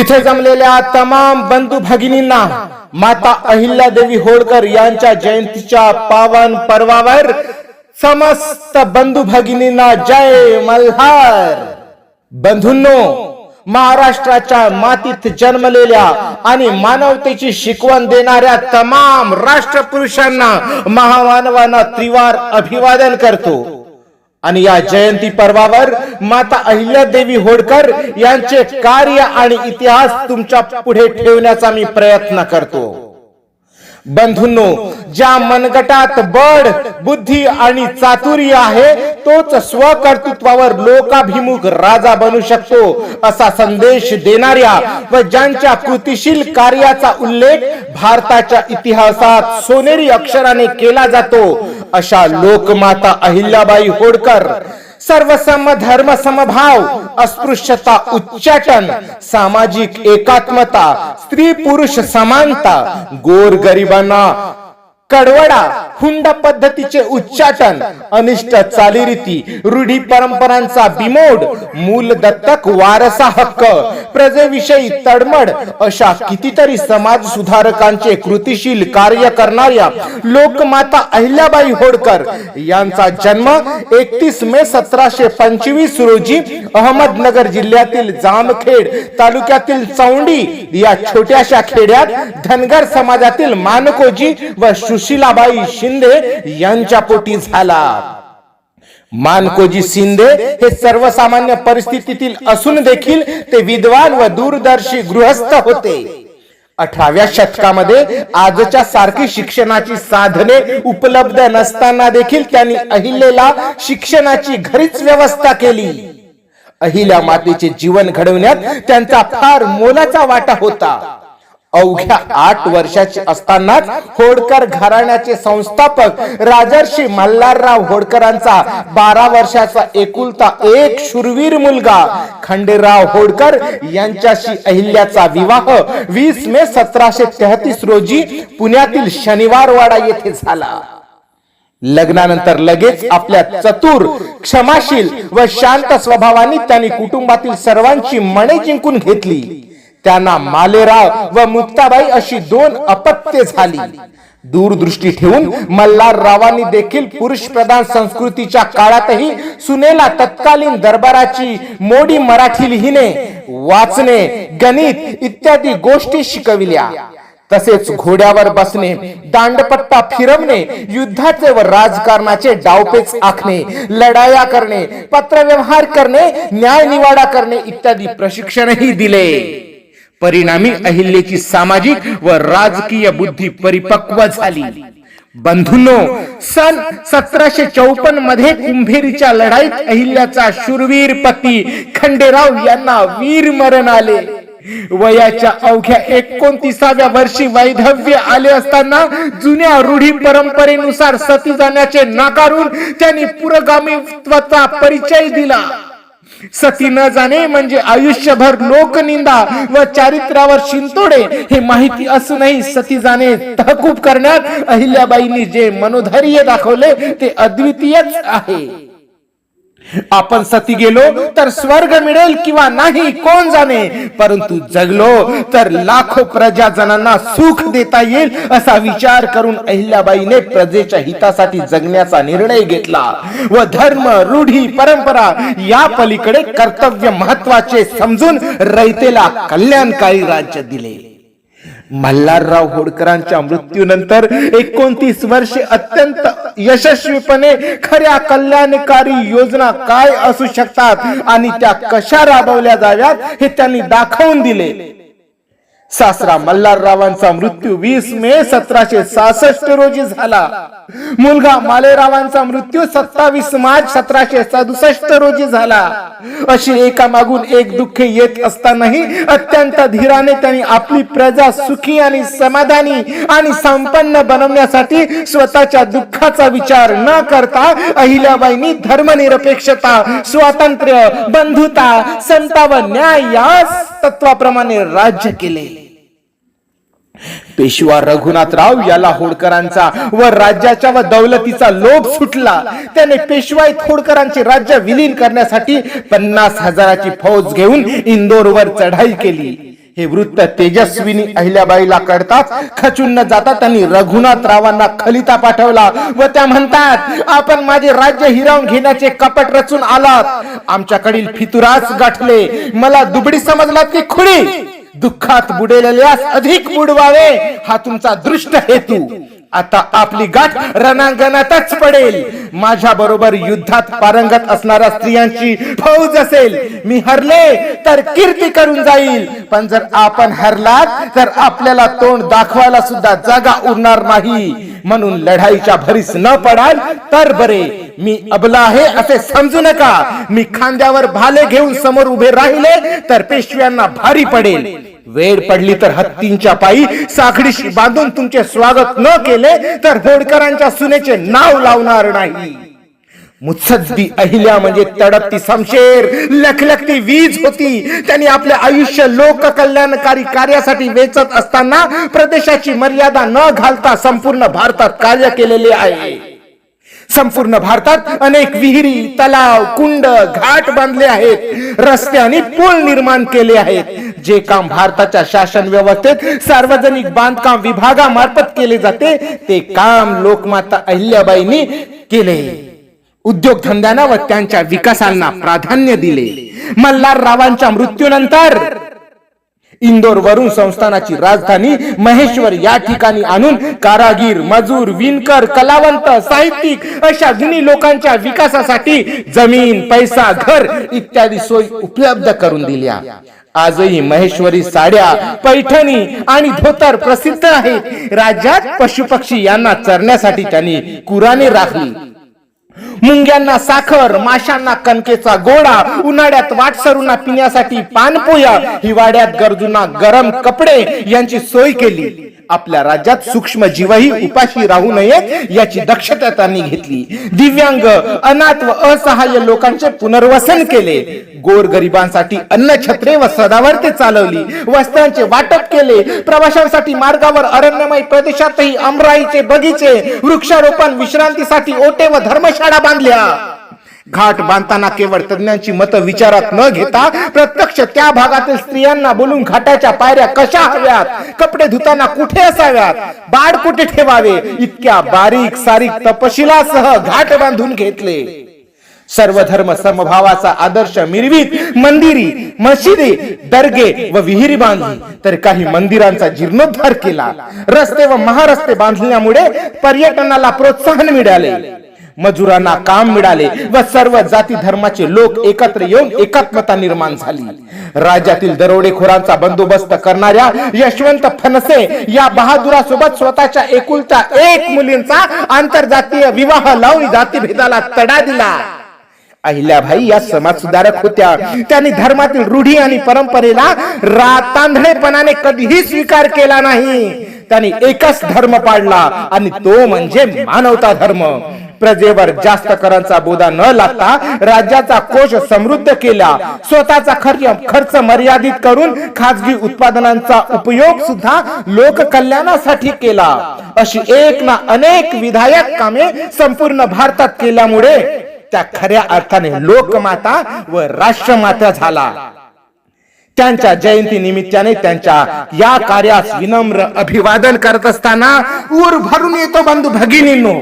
इथे जमलेल्या तमाम बंधू भगिनींना माता अहिल्यादेवी होळकर यांच्या जयंतीच्या पावन पर्वावर समस्त बंधू भगिनींना जय मल्हार. बंधूंनो महाराष्ट्राच्या मातीत जन्मलेल्या आणि मानवतेची शिकवण देणाऱ्या तमाम राष्ट्रपुरुषांना महामानवांना त्रिवार अभिवादन करतो. आणि या जयंती पर्वावर माता अहिल्या देवी होडकर यांचे कार्य आणि इतिहास तुमच्यापुढे ठेवण्याचा मी प्रयत्न करतो. बंधूंनो ज्या मनगटात बळ बुद्धी आणि चातुर्य आहे तोच स्वकर्तृत्वावर लोकाभिमुख राजा बनू शकतो असा संदेश देणाऱ्या व ज्यांच्या कृतिशील कार्याचा उल्लेख भारताच्या इतिहासात सोनेरी अक्षराने केला जातो अशा लोकमाता अहिल्याबाई होडकर. सर्वसम धर्म समभाव अस्पृश्यता उच्चाटन सामाजिक एकात्मता स्त्री पुरुष समानता गोर गरिबांना कडवडा हुंडा पद्धतीचे उच्चाटन अनिष्ट चालीरीती रूढी परंपरांचा बिमोड मूल दत्तक वारसा हक्क प्रजेविषयी तडमड अशा कितीतरी समाज सुधारकांचे कृतिशील कार्य करणाऱ्या लोकमाता अहिल्याबाई होळकर यांचा जन्म एकतीस मे सतराशे पंचवीस रोजी अहमदनगर जिल्ह्यातील जामखेड तालुक्यातील चौंडी या छोट्याशा खेड्यात धनगर समाजातील मानकोजी व सुशीलाबाई शिंदे यांच्या पोटी झाला मानकोजी शिंदे हे सर्वसामान्य परिस्थितीतील असून देखील ते विद्वान व दूरदर्शी गृहस्थ होते. अठराव्या शतकामध्ये आजच्या सारखी शिक्षणाची साधने उपलब्ध नसताना देखील त्यांनी अहिल्याला शिक्षणाची घरीच व्यवस्था केली. अहिल्या मातेचे जीवन घडवण्यात त्यांचा फार मोलाचा वाटा होता. अवघ्या आठ वर्षाचे असतानाच होडकर घराण्याचे संस्थापक राजर्षी मल्हारराव होडकरांचा बारा वर्षाचा एकुलता एक शूरवीर मुलगा. खंडेराव होडकर यांच्याशी अहिल्याचा विवाह वीस मे सतराशे तेहतीस रोजी पुण्यातील शनिवारवाडा येथे झाला. लग्नानंतर लगेच आपल्या चतुर क्षमाशील व शांत स्वभावाने त्यांनी कुटुंबातील सर्वांची मने जिंकून घेतली. त्यांना मालेराव व मुक्ताबाई अशी दोन अपत्ये झाली. दूरदृष्टी ठेवून मल्हाररावांनी देखील पुरुष प्रधान संस्कृतीच्या काळातही सुनेला तत्कालीन दरबाराची मोडी मराठी लिहिणे वाचणे गणित इत्यादी गोष्टी शिकविल्या. तसेच घोड्यावर बसणे दांडपट्टा फिरवणे युद्धाचे व राजकारणाचे डावपेच आखणे लढाया करणे पत्रव्यवहार करणे न्यायनिवाडा करणे इत्यादी प्रशिक्षणही दिले. परिणामी अहिल्याची सामाजिक व राजकीय बुद्धी परिपक्व झाली. बंधूंनो सन सतराशे चौपन्नमध्ये कुंभेरीच्या लढाईत अहिल्याचा शूरवीर पती खंडेराव यांना वीर मरण आले. वयाच्या अवघ्या एकोणतीसाव्या वर्षी वैधव्य आले असताना जुन्या रूढी परंपरेनुसार सती जाण्याचे नाकारून त्यांनी पुरोगामीत्वाचा परिचय दिला. सती न जाणे म्हणजे आयुष्यभर लोकनिंदा व चारित्र्यावर शिंतोडे हे माहिती असूनही सती जाणे तहकूब करण्यात अहिल्याबाईंनी जे मनोधैर्य दाखवले ते अद्वितीयच आहे. आपण सती गेलो तर स्वर्ग मिळेल किंवा नाही कोण जाणे? परंतु जगलो तर लाखो प्रजाजनांना सुख देता येईल असा विचार करून अहिल्याबाईने प्रजेच्या हितासाठी जगण्याचा निर्णय घेतला. व धर्म रूढी परंपरा या पलीकडे कर्तव्य महत्त्वाचे समजून रयतेला कल्याणकारी राज्य दिले. मल्हारराव होडकरांच्या मृत्यूनंतर एकोणतीस वर्षे अत्यंत यशस्वीपणे खऱ्या कल्याणकारी योजना काय असू शकतात आणि त्या कशा राबवल्या जाव्यात हे त्यांनी दाखवून दिले. सासरा मल्हाररावांचा मृत्यू वीस मे सतराशे सहासष्ट रोजी झाला. मुलगा मालेरावांचा मृत्यू सत्तावीस मार्च सतराशे सदुसष्ट रोजी झाला. अशी एका मागून एक दुःखे येत असतानाही अत्यंत धीराने त्यांनी आपली प्रजा सुखी आणि समाधानी आणि संपन्न बनवण्यासाठी स्वतःच्या दुःखाचा विचार न करता अहिल्याबाईंनी धर्मनिरपेक्षता स्वातंत्र्य बंधुता समता व न्याय या तत्वाप्रमाणे राज्य केले. पेशवा रघुनाथराव याला होडकरांचा व राज्याच्या व दौलतीचा लोभ सुटला. त्याने पेशवाईत होडकरांचे राज्य विलीन करण्यासाठी पन्नास हजाराची फौज घेऊन इंदोरवर चढाई केली. हे वृत्त तेजस्विनी अहिल्याबाईला कळताच खचून न जाता त्यांनी रघुनाथरावांना खलिता पाठवला व त्या म्हणतात आपण माझे राज्य हिरावून घेण्याचे कपट रचून आलात. आमच्याकडील फितुरास गाठले. मला दुबडी समजलात की खुडी? दुःखात बुडेलेल्यास अधिक बुडवावे हा तुमचा दृष्ट हेतू. आता आपली गाठ रणांगणातच पडेल. माझ्या बरोबर युद्धात पारंगत असणाऱ्या स्त्रियांची फौज असेल. मी हरले तर कीर्ती करून जाईल. पण जर आपण हरलात तर आपल्याला तोंड दाखवायला सुद्धा जागा उरणार नाही. म्हणून लढाईच्या भरीस न पडाल तर बरे. मी अबला आहे असे समजू नका. मी खांद्यावर भाले घेऊन समोर उभे राहिले तर पेशव्यांना भारी पडेल. वेळ पडली तर हत्तींच्या पायी साखडीशी बांधून तुमचे स्वागत न केले तर होडकरांच्या सुनेचे नाव लावणार नाही. मुत्सद्दी अहिल्या म्हणजे तडपती समशेर लखलखती वीज होती. त्यांनी आपले आयुष्य लोक कल्याणकारी कार्यासाठी वेचत असताना प्रदेशाची मर्यादा न घालता संपूर्ण भारतात कार्य केलेले आहे. संपूर्ण भारतात अनेक विहिरी तलाव कुंड घाट बांधले आहेत. रस्ते आणि पूल निर्माण केले आहेत. जे काम भारताच्या शासन व्यवस्थेत सार्वजनिक बांधकाम विभागामार्फत केले जाते ते काम लोकमाता अहिल्याबाईंनी केले. उद्योगधंद्यांना व त्यांच्या विकासांना प्राधान्य दिले. मल्हार रावांच्या मृत्यूनंतर इंदोर वरून संस्थानाची राजधानी महेश्वर या ठिकाणी आणून कारागीर मजूर विणकर कलावंत साहित्यिक अशा जुनी लोकांच्या विकासासाठी जमीन पैसा घर इत्यादी सोयी उपलब्ध करून दिल्या. आजही महेश्वरी साड्या पैठणी आणि धोतर प्रसिद्ध आहेत राज्यात पशुपक्षी यांना चरण्यासाठी त्यांनी कुराने राखली. मुंग्यांना साखर माशांना कणकेचा गोळा उन्हाळ्यात वाटसरूंना पिण्यासाठी पानपोया हिवाळ्यात गरजूंना गरम कपडे यांची सोय केली. आपल्या राज्यात सूक्ष्म जीवही उपाशी राहू नयेत याची दक्षता त्यांनी घेतली. दिव्यांग अनाथ व असहाय्य लोकांचे पुनर्वसन केले. गोर गरिबांसाठी अन्न छत्रे व सदावर्ते चालवली. वस्त्रांचे वाटप केले. प्रवाशांसाठी मार्गावर अरण्यमय प्रदेशातही अमराईचे बगीचे वृक्षारोपण विश्रांतीसाठी ओटे व धर्मशाळा बांधल्या. घाट बांधताना केवळ तज्ञांची मतं विचारात न घेता प्रत्यक्ष त्या भागातील स्त्रियांना बोलून घाटाच्या पायऱ्या कशा हव्यात? कपडे धुताना कुठे असाव्यात? बाड कुठे ठेवावे? इतक्या बारीक सारीक तपशिलासह घाट बांधून घेतले. सर्व धर्म समभावाचा आदर्श मिरवीत मंदिरी मशिदी दर्गे व विहिरी बांधली. तर काही मंदिरांचा जीर्णोद्धार केला. रस्ते व महारस्ते बांधल्यामुळे पर्यटनाला प्रोत्साहन मिळाले. मजुरांना काम मिळाले व सर्व जाती धर्माचे लोक एकत्र येऊन एकात्मता निर्माण झाली. राज्यातील दरोडेखोरांचा बंदोबस्त करणाऱ्या यशवंत फनसे या बहादुरासोबत स्वतःच्या एकुलता एक मुलींचा आंतरजातीय विवाह लावून जातीभेदाला तडा दिला. अहिल्याबाई या समाज सुधारक होत्या. त्यांनी धर्मातील रूढी आणि परंपरेला रातांधळेपणाने कधीही स्वीकार केला नाही. त्यांनी एकच धर्म पाडला आणि तो म्हणजे मानवता धर्म. प्रजेवर जास्त करांचा बोधा न लागता राज्याचा कोश समृद्ध केला. स्वतःचा खर्च मर्यादित करून खाजगी उत्पादनांचा उपयोग सुद्धा लोककल्याणासाठी केला. अशी एक ना अनेक विधायक कामे संपूर्ण भारतात केल्यामुळे त्या खऱ्या अर्थाने लोकमाता व राष्ट्रमाता झाला. त्यांच्या जयंती निमित्ताने त्यांच्या या कार्यास विनम्र अभिवादन करत असताना ऊर भरून येतो बंधू भगिनींनो.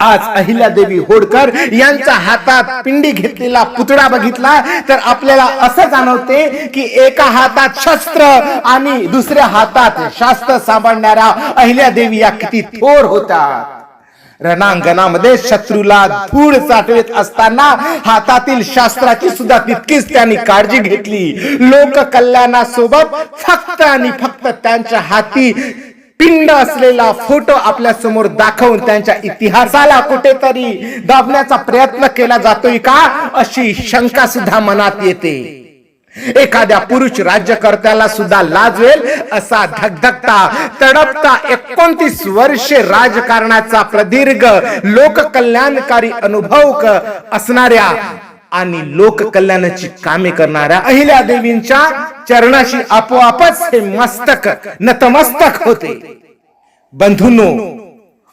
आज अहिल्यादेवी होडकर यांच्या हातात पिंडी घेतलेला पुतळा बघितला. तर आपल्याला असं जाणवते की एका हातात शस्त्र आणि दुसऱ्या हातात शास्त्र सांभाळणाऱ्या अहिल्यादेवी या किती थोर होत्या. रणांगणामध्ये शत्रूला धूळ चाटवीत असताना हातातील शास्त्राची सुद्धा तितकीच त्यांनी काळजी घेतली. लोक कल्याणासोबत फक्त आणि फक्त त्यांच्या हाती पिंड असलेला फोटो आपल्यासमोर दाखवून त्यांच्या इतिहासाला कुठेतरी दाबण्याचा प्रयत्न केला जातोय का? अशी शंका सुद्धा मनात येते. एखाद्या पुरुष राज्यकर्त्याला सुद्धा लाजवेल असा धगधगता तडपता एकोणतीस वर्षे राजकारणाचा प्रदीर्घ लोककल्याणकारी अनुभव असणाऱ्या आणि लोक कल्याणाची कामे करणाऱ्या अहिल्या देवींच्या चरणाशी आपोआपच हे मस्तक नतमस्तक होते. बंधूंनो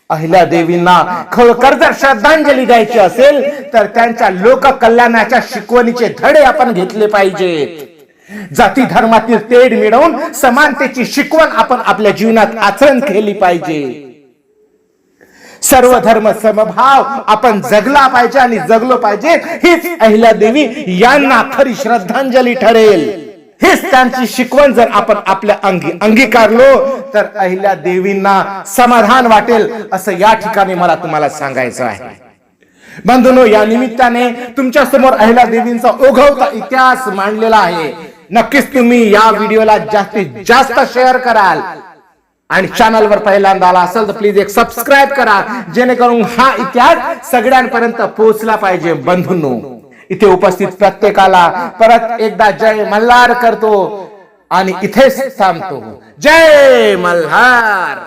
अहिल्या देवींना खळकर जर श्रद्धांजली द्यायची असेल तर त्यांच्या लोक कल्याणाच्या शिकवणीचे धडे आपण घेतले पाहिजेत जाती धर्मातील तेढ मिळवून समानतेची शिकवण आपण आपल्या जीवनात आचरण केली पाहिजे. सर्व धर्म समभाव आपण जगला पाहिजे आणि जगलो पाहिजे हीच अहिल्या देवी यांना खरी श्रद्धांजली ठरेल. हेच त्यांची शिकवण जर आपण आपल्या अंगी अंगीकारलो तर अहिल्या देवींना समाधान वाटेल असं या ठिकाणी मला तुम्हाला सांगायचं आहे. बंधुनो या निमित्ताने तुमच्यासमोर अहिल्या देवींचा ओघवता इतिहास मांडलेला आहे. नक्कीच तुम्ही या व्हिडिओला जास्तीत जास्त शेअर कराल. आणि चॅनलवर पहिल्यांदा आला असेल तर प्लीज एक सबस्क्राईब करा. जेणेकरून हा इतिहास सगळ्यांपर्यंत पोहोचला पाहिजे बंधूंनो. इथे उपस्थित प्रत्येकाला परत एकदा जय मल्हार करतो आणि इथेच थांबतो. जय मल्हार!